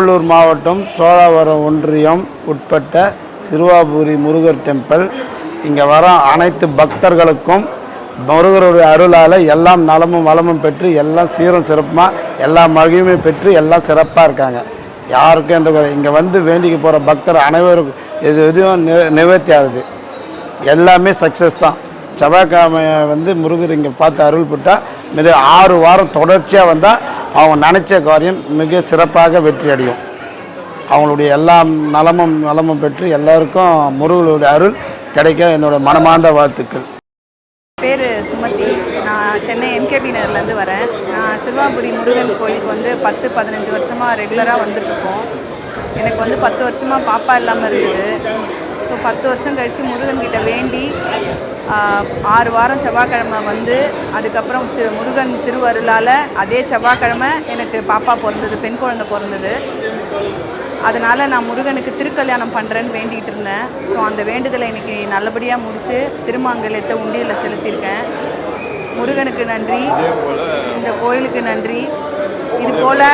திருவள்ளூர் மாவட்டம் சோழாவரம் ஒன்றியம் உட்பட்ட சிறுவாபுரி முருகர் டெம்பிள். இங்கே வர அனைத்து பக்தர்களுக்கும் முருகருடைய அருளால் எல்லாம் நலமும் வளமும் பெற்று எல்லாம் சீரும் சிறப்புமாக எல்லா மகிழ்மையை பெற்று எல்லாம் சிறப்பாக இருக்காங்க. யாருக்கும் எந்த குறை இங்கே வந்து வேண்டிக்கு போகிற பக்தர் அனைவருக்கும் எது எதுவும் நி நிவர்த்தி ஆகுது எல்லாமே சக்ஸஸ் தான். செவ்வாய்க்கிழமை வந்து முருகர் இங்கே பார்த்து அருள் போட்டால் மிக ஆறு வாரம் தொடர்ச்சியாக வந்தால் அவங்க நினச்ச காரியம் மிக சிறப்பாக வெற்றி அடையும். அவங்களுடைய எல்லா நலமும் நலமும் பெற்று எல்லாருக்கும் முருகனுடைய அருள் கிடைக்க என்னோட மனமார்ந்த வாழ்த்துக்கள். பேர் சுமதி. நான் சென்னை எம்கேபி நகர்லேருந்து வரேன். நான் சிறுவாபுரி முருகன் கோயிலுக்கு வந்து பத்து பதினஞ்சு வருஷமாக ரெகுலராக வந்துட்டுருக்கோம். எனக்கு வந்து பத்து வருஷமாக பாப்பா இல்லாமல் இருந்தது. ஸோ பத்து வருஷம் கழித்து முருகன்கிட்ட வேண்டி ஆறு வாரம் செவ்வாய்க்கிழமை வந்து அதுக்கப்புறம் திரு முருகன் திருவருளால் அதே செவ்வாய்க்கிழமை எனக்கு பாப்பா பிறந்தது பெண் குழந்தை பிறந்தது. அதனால் நான் முருகனுக்கு திருக்கல்யாணம் பண்ணுறேன்னு வேண்டிகிட்டு இருந்தேன். ஸோ அந்த வேண்டுதலை இன்னைக்கு நல்லபடியாக முடித்து திருமாங்கல்யத்தை உண்டியலில் செலுத்தியிருக்கேன். முருகனுக்கு நன்றி. இந்த கோயிலுக்கு நன்றி. இது போல்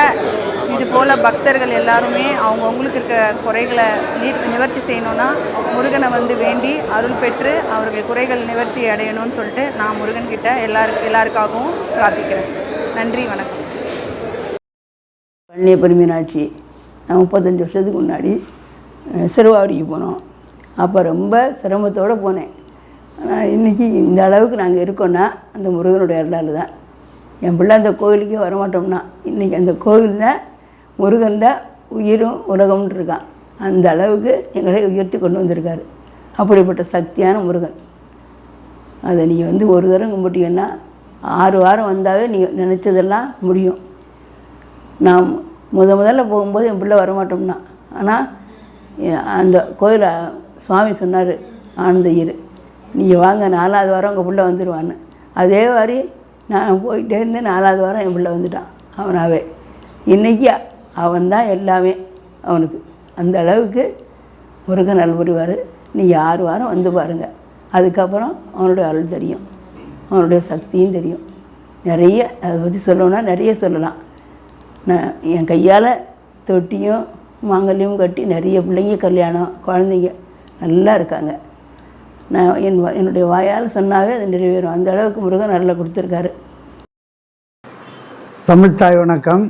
இது போல் பக்தர்கள் எல்லாருமே அவங்கவுங்களுக்கு இருக்க குறைகளை நீ- நிவர்த்தி செய்யணும்னா முருகனை வந்து வேண்டி அருள் பெற்று அவர்கள் குறைகள் நிவர்த்தி அடையணும்னு சொல்லிட்டு நான் முருகன்கிட்ட எல்லாருக்கு எல்லாருக்காகவும் பிரார்த்திக்கிறேன். நன்றி வணக்கம். பழனியப்பன் பெருமீனாட்சி நான் முப்பத்தஞ்சு வருஷத்துக்கு முன்னாடி சிறுவாவடிக்கு போனோம். அப்போ ரொம்ப சிரமத்தோடு போனேன். ஆனால் இன்றைக்கி இந்த அளவுக்கு நாங்கள் இருக்கோன்னா அந்த முருகனுடைய அருளால் தான். என் பிள்ளை அந்த கோவிலுக்கே வரமாட்டோம்னா இன்றைக்கி அந்த கோவில் தான் முருகன் தான் உயிரும் உலகம்னு இருக்கான் அந்த அளவுக்கு எங்களை உயர்த்தி கொண்டு வந்திருக்காரு. அப்படிப்பட்ட சக்தியான முருகன். அதை நீங்கள் வந்து ஒரு தரம் கும்பிட்டீங்கன்னா ஆறு வாரம் வந்தாவே நீ நினச்சதெல்லாம் முடியும். நான் முத முதல்ல போகும்போது என் பிள்ளை வரமாட்டோம்னா. ஆனால் அந்த கோயிலை சுவாமி சொன்னார் ஆனந்தய்யர் நீங்கள் வாங்க நாலாவது வாரம் உங்கள் பிள்ளை வந்துடுவான்னு அதே மாதிரி நான் போயிட்டே இருந்து நாலாவது வாரம் என் பிள்ளை வந்துட்டான் அவனாவே. இன்றைக்கி அவன் தான் எல்லாமே அவனுக்கு. அந்த அளவுக்கு முருகன் அல்புரிவார் நீ யார் வாரம் வந்து பாருங்கள் அதுக்கப்புறம் அவனுடைய அருள் தெரியும். அவனுடைய சக்தியும் தெரியும். நிறைய அதை பற்றி சொல்லணும்னா நிறைய சொல்லலாம். நான் என் கையால் தொட்டியும் மாங்கல்யமும் கட்டி நிறைய பிள்ளைங்க கல்யாணம் குழந்தைங்க நல்லா இருக்காங்க. நான் என் என்னுடைய வாயால் சொன்னாவே அது நிறைவேறும். அந்த அளவுக்கு முருகன் நல்லா கொடுத்துருக்காரு. தமிழ்த்தாய் வணக்கம்.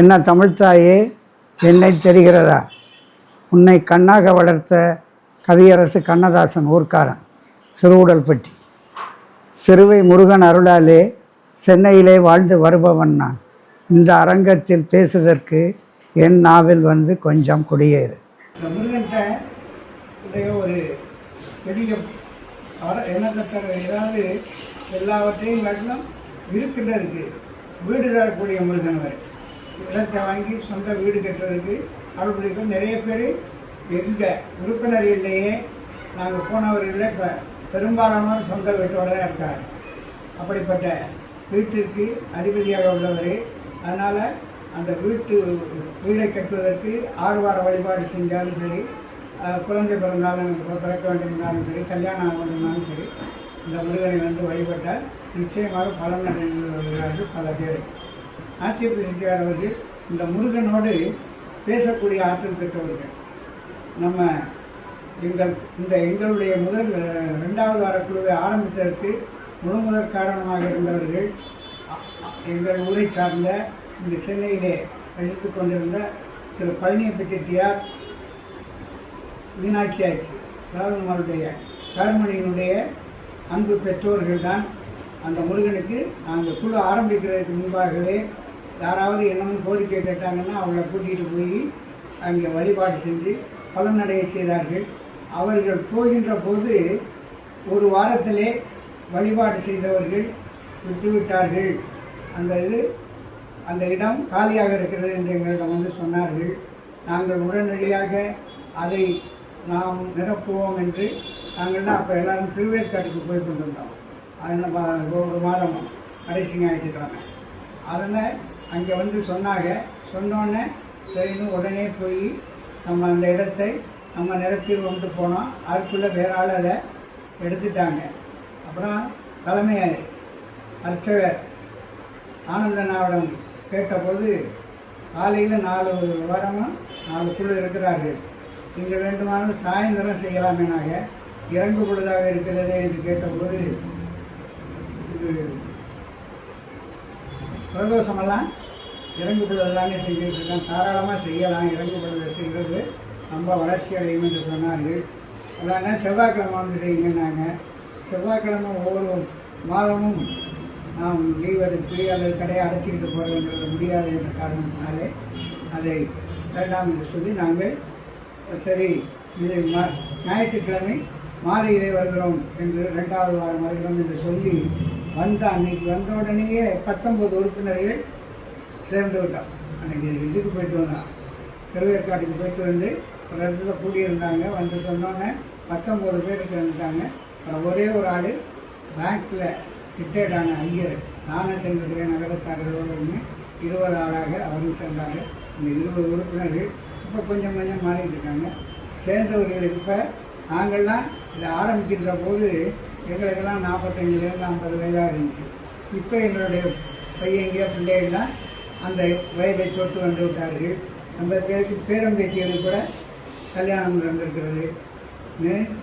என்ன தமிழ்த்தாயே என்னை தெரிகிறதா? உன்னை கண்ணாக வளர்த்த கவியரசு கண்ணதாசன் ஊர்க்காரன் சிறுவுடல்பட்டி. சிறுவை முருகன் அருளாலே சென்னையிலே வாழ்ந்து வருபவன் நான். இந்த அரங்கத்தில் பேசுவதற்கு என் நாவில் வந்து கொஞ்சம் குடியேறு. ஒரு பெரிய ஏதாவது எல்லாவற்றையும் காட்டிலும் இருக்கின்றதுக்கு வீடு தரக்கூடிய முருகன் வரை இடத்தை வாங்கி சொந்த வீடு கட்டுறதுக்கு அறுபடிக்கும் நிறைய பேர் எங்கள் உறுப்பினர் இல்லையே. நாங்கள் போனவர்களில் இப்போ பெரும்பாலானவர் சொந்த வீட்டோடு தான் இருக்கார் அப்படிப்பட்ட வீட்டிற்கு அதிபதியாக உள்ளவர். அதனால் அந்த வீட்டு வீடை கட்டுவதற்கு ஆறு வார வழிபாடு செஞ்சாலும் சரி குழந்தை பிறந்தாலும் பிறக்க வேண்டியிருந்தாலும் சரி கல்யாணம் ஆக வேண்டியிருந்தாலும் சரி இந்த முருகனை வந்து வழிபட்டால் நிச்சயமாக பலன் வருகிறார்கள் பல பேர். ஆட்சியப்ப செட்டியார் அவர்கள் இந்த முருகனோடு பேசக்கூடிய ஆற்றல் பெற்றவர்கள். நம்ம எங்கள் இந்த எங்களுடைய முதல் ரெண்டாவது வாரக்குழுவை ஆரம்பித்ததற்கு முழு முதல் காரணமாக இருந்தவர்கள் எங்கள் ஊரை சார்ந்த இந்த சென்னையிலே வசித்து கொண்டிருந்த திரு பழனியப்ப செட்டியார் மீனாட்சி ஆட்சி அதாவது நம்மளுடைய கருமணியினுடைய அன்பு பெற்றோர்கள்தான் அந்த முருகனுக்கு அந்த குழு ஆரம்பிக்கிறதுக்கு முன்பாகவே யாராவது என்னமோ கோரிக்கை கேட்டாங்கன்னா அவங்கள கூட்டிகிட்டு போய் அங்கே வழிபாடு செஞ்சு பலனடைய செய்தார்கள். அவர்கள் போகின்ற போது ஒரு வாரத்திலே வழிபாடு செய்தவர்கள் விட்டுவிட்டார்கள் அந்த இது அந்த இடம் காலியாக இருக்கிறது என்று எங்களிடம் வந்து சொன்னார்கள். நாங்கள் உடனடியாக அதை நாம் நிரப்புவோம் என்று நாங்கள் அப்போ எல்லாரும் திருவேற்காட்டுக்கு போய் கொண்டிருந்தோம். அது நம்ம ஒரு மாதம் கடைசி ஞாயிற்றுக்கிழமை. அதில் அங்கே வந்து சொன்னாங்க. சொன்னோடனே சரின்னு உடனே போய் நம்ம அந்த இடத்தை நம்ம நிரப்பிடுவோம்ட்டு போனோம். அதுக்குள்ளே வேற ஆள் அதை எடுத்துட்டாங்க. அப்புறம் தலைமை அர்ச்சகர் ஆனந்தனாவிடம் கேட்டபோது காலையில் நாலு வாரமும் நாலு குழு இருக்கிறார்கள். நீங்கள் வேண்டுமானாலும் சாயந்தரம் செய்யலாமேனாக இறங்கு பொழுதாக இருக்கிறது என்று கேட்டபோது இது பிரதோஷமெல்லாம் இறங்குபடுதல் தானே செஞ்சுட்டு இருக்கேன் தாராளமாக செய்யலாம். இறங்குபடுதல் செய்கிறது ரொம்ப வளர்ச்சி அடையும் என்று சொன்னார்கள். அதான செவ்வாய்க்கிழமை வந்து செய்யுங்கன்னாங்க. செவ்வாய்க்கிழமை ஒவ்வொரு மாதமும் நாம் லீவ் எடுத்து அல்லது கடையை அடைச்சிக்கிட்டு போகிறதுங்கிறது முடியாது என்ற காரணத்தினாலே அதை வேண்டாம் என்று சொல்லி நாங்கள் சரி இது மா ஞாயிற்றுக்கிழமை மாலையிலே வருகிறோம் என்று ரெண்டாவது வாரம் வருகிறோம் என்று சொல்லி வந்த அன்னைக்கு வந்த உடனேயே பத்தொன்பது உறுப்பினர்கள் சேர்ந்து விட்டோம் அன்னைக்கு இதுக்கு போயிட்டு வந்தோம் திருவேற்காட்டுக்கு போயிட்டு வந்து ஒரு இடத்துல கூடியிருந்தாங்க வந்து சொன்னோன்னே பத்தொம்பது பேர் சேர்ந்துட்டாங்க. அப்புறம் ஒரே ஒரு ஆள் பேங்க்கில் ரிட்டையர்டான ஐயர். நானும் சேர்ந்துக்கிறேன் நகரத்தார்களோடு இருபது ஆளாக அவரும் சேர்ந்தாங்க இந்த இருபது உறுப்பினர்கள் இப்போ கொஞ்சம் கொஞ்சம் மாறிட்டு இருக்காங்க. சேர்ந்தவர்கள் இப்போ நாங்கள்லாம் இதை ஆரம்பிக்கின்ற போது எங்களுக்கெல்லாம் நாற்பத்தஞ்சிலேருந்து ஐம்பது வயதாக இருந்துச்சு. இப்போ எங்களுடைய பையங்க பிள்ளைகள்லாம் அந்த வயதை தொட்டு வந்து விட்டார்கள். நம்ம பேருக்கு பேரம்பேச்சிகளுக்கு கூட கல்யாணம் நடந்திருக்கிறது.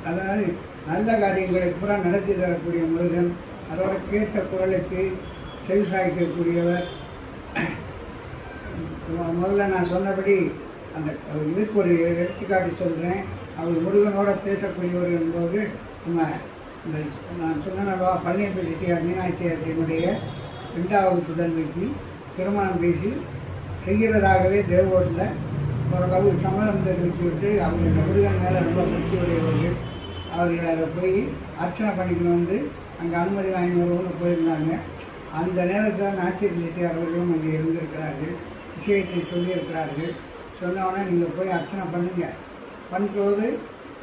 அதாவது நல்ல காரியங்களை பூரா நடத்தி தரக்கூடிய முருகன் அதோட கேட்ட குரலுக்கு செவிசாய்க்கக்கூடியவர் மு- முதல்ல நான் சொன்னபடி அந்த இதுக்கு ஒரு எடுத்துக்காட்டு சொல்கிறேன் அவர் முருகனோட பேசக்கூடியவர் என்பது நம்ம இந்த நான் சொன்னவா பழனியப்ப செட்டியார் மீனாட்சி ஆட்சியினுடைய ரெண்டாவது புதன்மைக்கு திருமணம் பேசி செய்கிறதாகவே தேவோட்டில் ஓரளவு சம்மதம் தெரிவித்து விட்டு அவங்க இந்த முருகன் மேலே ரொம்ப பக்தி உடையவர்கள். அவர்கள் அதை போய் அர்ச்சனை பண்ணிக்கணும் வந்து அங்கே அனுமதி வாங்கி போயிருந்தாங்க. அந்த நேரத்தில் நாச்சியர் செட்டியார் அவர்களும் அங்கே இருந்திருக்கிறார்கள். விஷயத்தை சொல்லியிருக்கிறார்கள். சொன்னோடனே நீங்கள் போய் அர்ச்சனை பண்ணுங்கள் பண்ணும்போது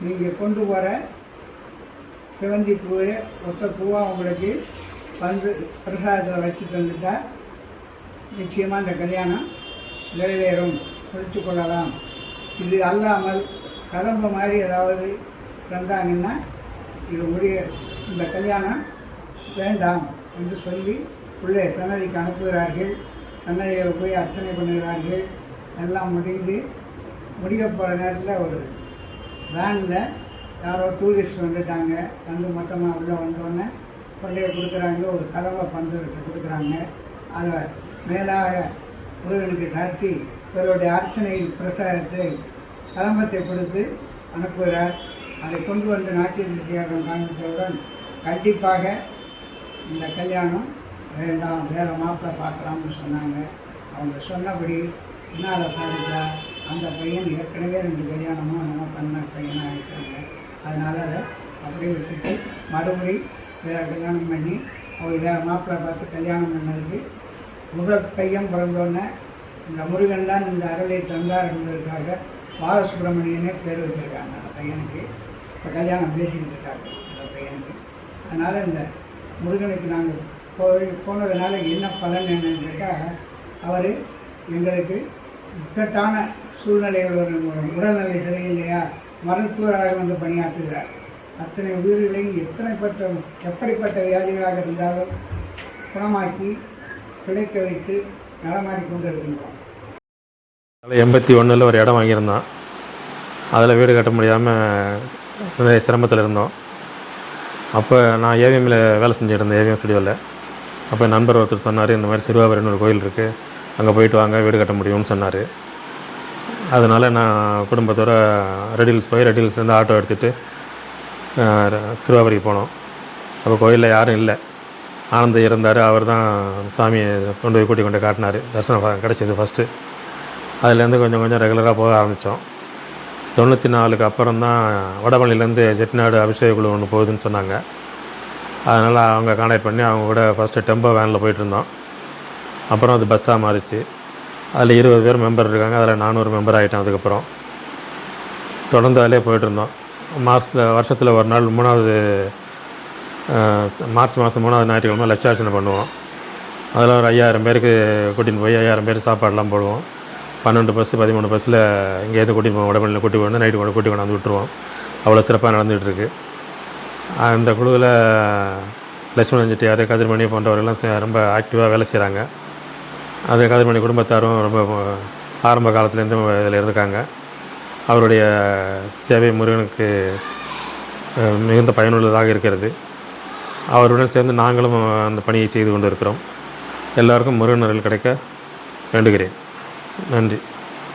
நீங்கள் கொண்டு போகிற சிவந்தி பூவை ஒத்த பூவாக உங்களுக்கு வந்து பிரசாதத்தில் வச்சு தந்துட்டால் நிச்சயமாக இந்த கல்யாணம் நிறைவேறும். குறித்து கொள்ளலாம். இது அல்லாமல் கடம்பு மாதிரி ஏதாவது தந்தாங்கன்னா இது முடிய இந்த கல்யாணம் வேண்டாம் என்று சொல்லி உள்ளே சன்னதிக்கு அனுப்புகிறார்கள். சன்னதியில் போய் அர்ச்சனை பண்ணுகிறார்கள். எல்லாம் முடிந்து முடிய போகிற நேரத்தில் ஒரு வேனில் யாரோ டூரிஸ்ட் வந்துட்டாங்க. வந்து மொத்தமாக உள்ளே வந்தோடனே கொண்டு கொடுக்குறாங்க. ஒரு கதவை பந்து கொடுக்குறாங்க. அதை மேலாக முருகனுக்கு சாத்தி இவருடைய அர்ச்சனையில் பிரசாதத்தை கலம்பத்தை கொடுத்து அனுப்புகிறார். அதை கொண்டு வந்து நாச்சியாரிடம் காண்பித்தவுடன் கண்டிப்பாக இந்த கல்யாணம் வேண்டாம் வேறு மாப்பிள்ளை பார்க்கலாம்னு சொன்னாங்க. அவங்க சொன்னபடி என்னால் சாதிச்சா அந்த பையன் ஏற்கனவே ரெண்டு கல்யாணமும் நம்ம பண்ண பையனாக இருக்காங்க. அதனால் அதை அப்படியே விட்டுட்டு மறுபடி வேறு கல்யாணம் பண்ணி அவங்க வேறு மாப்பிள்ளை பார்த்து கல்யாணம் பண்ணதுக்கு முதல் பையன் பிறந்தோடனே இந்த முருகன் தான் இந்த அருளை தந்தார் என்பதற்காக பாலசுப்ரமணியனே பேர் வச்சுருக்காங்க அந்த பையனுக்கு. இப்போ கல்யாணம் பேசிக்கிட்டு இருக்காங்க அந்த பையனுக்கு. அதனால் இந்த முருகனுக்கு நாங்கள் போய் போனதுனால என்ன பலன் என்னன்னு கேட்டால் அவர் எங்களுக்கு இக்கட்டான சூழ்நிலைகள் ஒரு உடல்நிலை சரியில்லையா? மருத்துவராக வந்து பணியாற்றுகிறார். அத்தனை உயிர்களையும் எத்தனை பற்ற எப்படிப்பட்ட வியாதிகளாக இருந்தாலும் குணமாக்கி பிழைக்க வைத்து நடமாடி கொண்டு அதில் எண்பத்தி ஒன்றில் ஒரு இடம் வாங்கியிருந்தோம் அதில் வீடு கட்ட முடியாமல் சிரமத்தில் இருந்தோம். அப்போ நான் ஏவிஎம்மில் வேலை செஞ்சுருந்தேன் ஏவிஎம் ஸ்டுடியோவில். அப்போ நண்பர் ஒருத்தர் சொன்னார் இந்த மாதிரி சிறுவாபுரின்னு ஒரு கோயில் இருக்குது அங்கே போயிட்டு வாங்க வீடு கட்ட முடியும்னு சொன்னார். அதனால் நான் குடும்பத்தோட ரெடில்ஸ் போய் ரெடில்ஸ்லேருந்து ஆட்டோ எடுத்துகிட்டு சிறுவாபுரிக்கு போனோம். அப்போ கோயிலில் யாரும் இல்லை. ஆனந்த் இருந்தார் அவர் தான் சாமியை கொண்டு போய் கூட்டி கொண்டு காட்டினார். தரிசனம் கிடச்சிது ஃபஸ்ட்டு அதுலேருந்து கொஞ்சம் கொஞ்சம் ரெகுலராக போக ஆரம்பித்தோம் தொண்ணூற்றி நாலுக்கு அப்புறம் தான் வடபழனிலேருந்து செட்டிநாடு அபிஷேக குழு ஒன்று போகுதுன்னு சொன்னாங்க. அதனால் அவங்க கான்டாக்ட் பண்ணி அவங்க கூட ஃபஸ்ட்டு டெம்போ வேனில் போயிட்டுருந்தோம் அப்புறம் அது பஸ்ஸாக மாறிச்சு. அதில் இருபது பேர் மெம்பர் இருக்காங்க. அதில் நானூறு மெம்பர் ஆகிட்டேன் அதுக்கப்புறம். தொடர்ந்து அதிலே போயிட்டுருந்தோம் மாதத்தில் வருஷத்தில் ஒரு நாள் மூணாவது மார்ச் மாதம் மூணாவது ஞாயிற்றுக்கிழமை லட்சார்ச்சனை பண்ணுவோம். அதில் ஒரு ஐயாயிரம் பேருக்கு கூட்டின்னு போய் ஐயாயிரம் பேர் சாப்பாடெலாம் போடுவோம். பன்னெண்டு பஸ்ஸு பதிமூணு பஸ்ஸில் இங்கேருந்து கூட்டிகிட்டு போவோம். உடம்புல கூட்டி கொண்டு நைட்டு கொண்டு கூட்டி கொண்டாந்து விட்டுருவோம். அவ்வளோ சிறப்பாக நடந்துகிட்ருக்கு. அந்த குழுவில் லட்சுமணன் செட்டியார் கதிர்மணி போன்றவர்கள்லாம் சே- ரொம்ப ஆக்டிவாக வேலை செய்கிறாங்க அது கதிர்மணி குடும்பத்தாரும் ரொம்ப ஆரம்ப காலத்துலேருந்து இதில் இருந்திருக்காங்க அவருடைய சேவை முருகனுக்கு மிகுந்த பயனுள்ளதாக இருக்கிறது. அவருடன் சேர்ந்து நாங்களும் அந்த பணியை செய்து கொண்டு இருக்கிறோம் எல்லாருக்கும் முருகன் அருள் கிடைக்க வேண்டுகிறேன். நன்றி.